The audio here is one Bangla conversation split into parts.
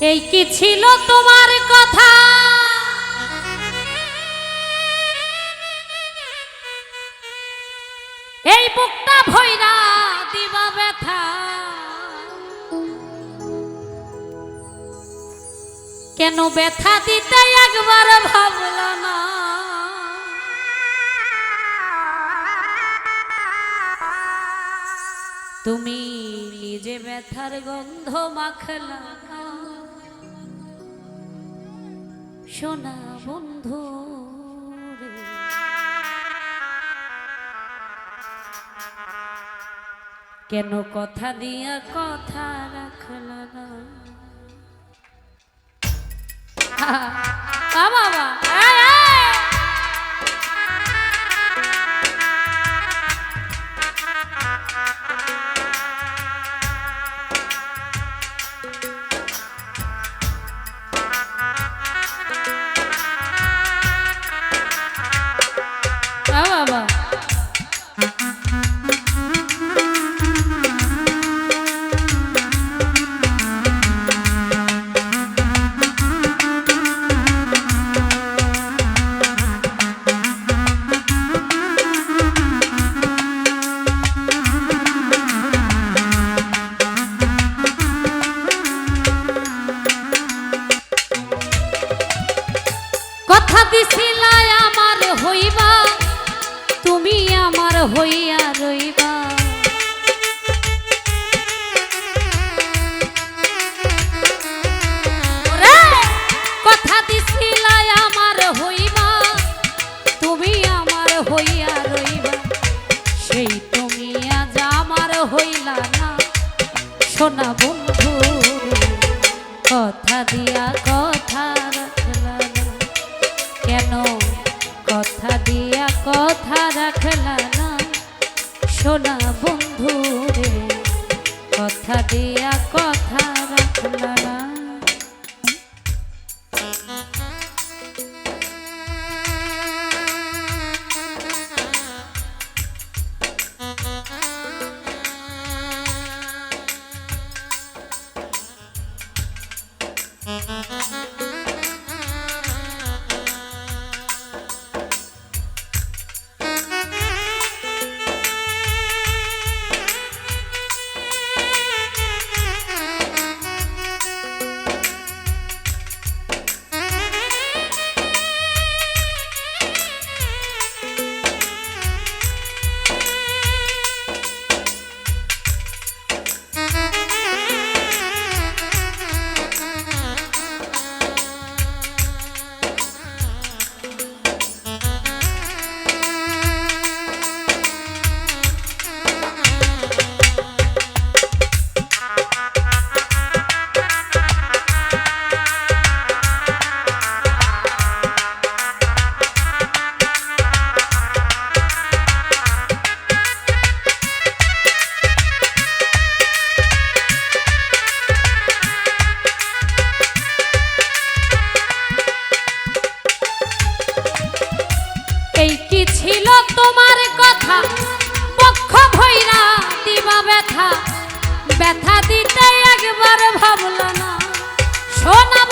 এই কি ছিল তোমার কথা? এই বুকটা ভৈরা দিবা ব্যথা। কেন ব্যথা দিতে একবার ভাবল না? তুমি নিজে ব্যথার গন্ধ মাখলা। সোনা বন্ধু। কেন কথা দিয়া কথা রাখল না বাবা দিয়া কথা রাখলা না। সোনা বন্ধু রে কথা দিয়া কথা রাখলা না। এই তোমার কথা পক্ষ ভৈরা দিবা ব্যথা। ব্যথা দিতে একবার ভাবল না সোনা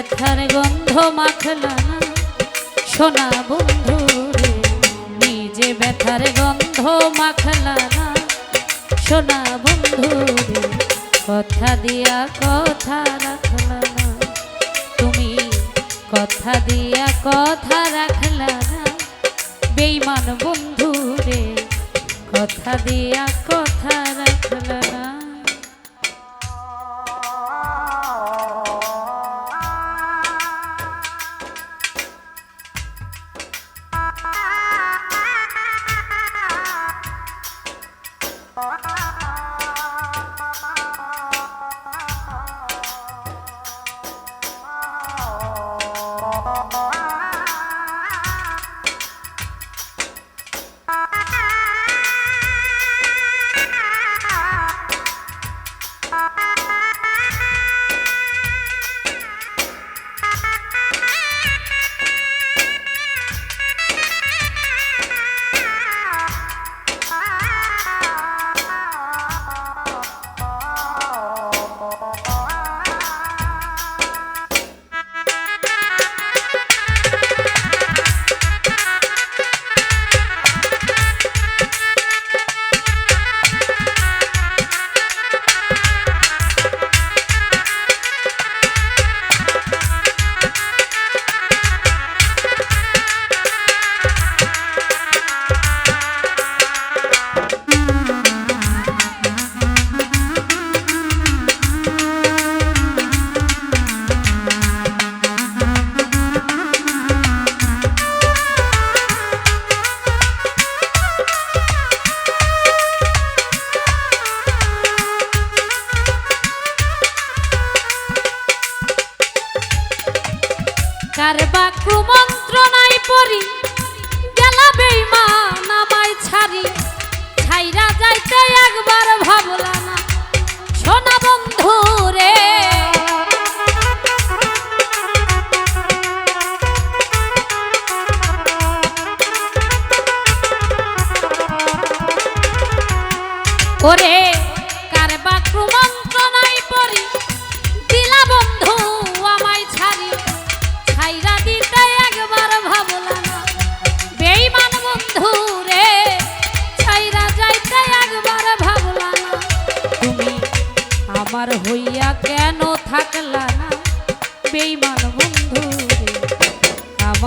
ব্যথার গন্ধ মাখলা না। সোনা বন্ধু নিজে ব্যথার গন্ধ মাখলা না। সোনা বন্ধু কথা দিয়া কথা রাখলা না। তুমি কথা দিয়া কথা রাখলা না। বেইমান বন্ধু রে, কথা দিয়া কথা রাখলা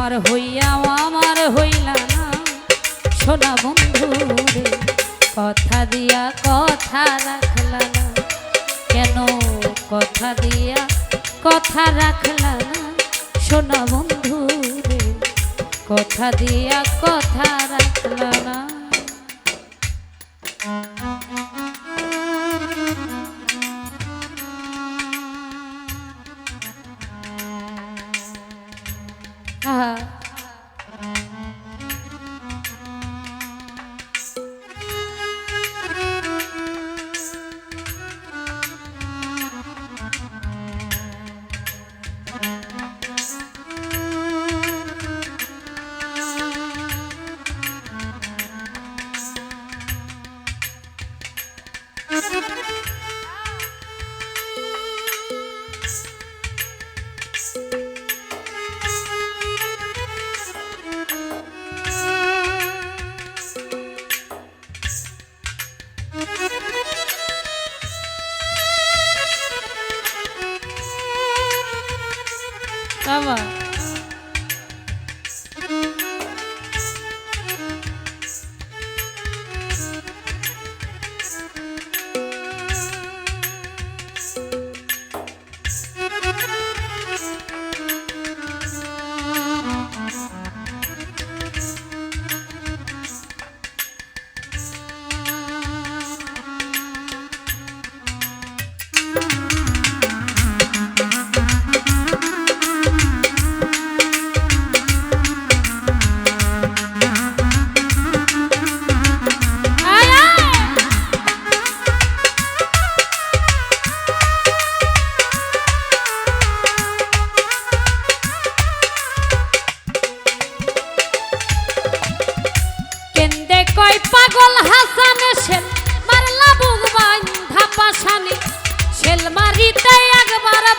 আমার হইয়াও আমার হইলা না। সোনা বন্ধু রে, কথা দিয়া কথা রাখলা না। কেন কথা দিয়া কথা রাখলা না? সোনা বন্ধু রে, কথা দিয়া কথা রাখলা না।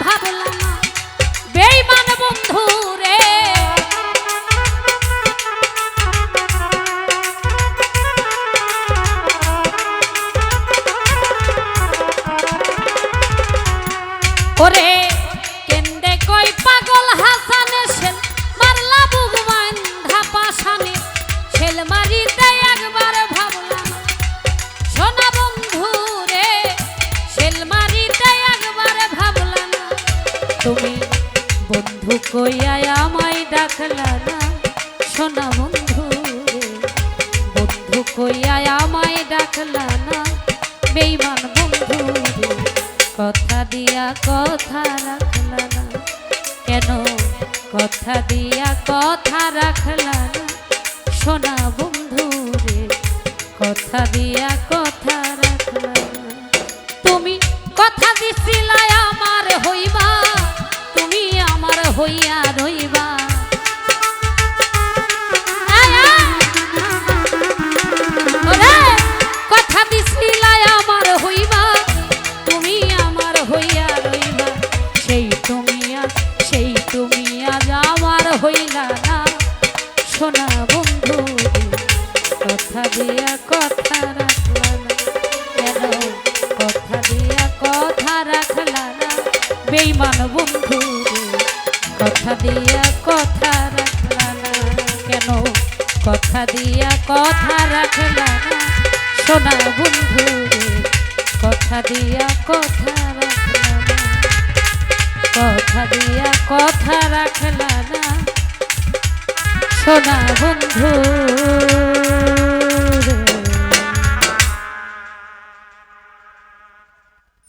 ভাবলাম বেইমান বন্ধু না বেইমান বন্ধু কথা দিয়া কথা রাখলা না। কেন? কথা দিয়া কথা রাখলা না। সোনা বন্ধু রে, কথা দিয়া কথা রাখলা তুমি কথা দিছিলা আমার হইবা, তুমি আমার হইয়া রইবা। কথা দিয়া কথা রাখলা না। কেন কথা দিয়া কথা রাখলা না। বেইমান বন্ধু কথা দিয়া কথা রাখলা না। কেন? কথা দিয়া কথা রাখলা না। সোনা বন্ধু কথা দিয়া কথা রাখলা না। কথা দিয়া কথা রাখলা না। সোনা বন্ধু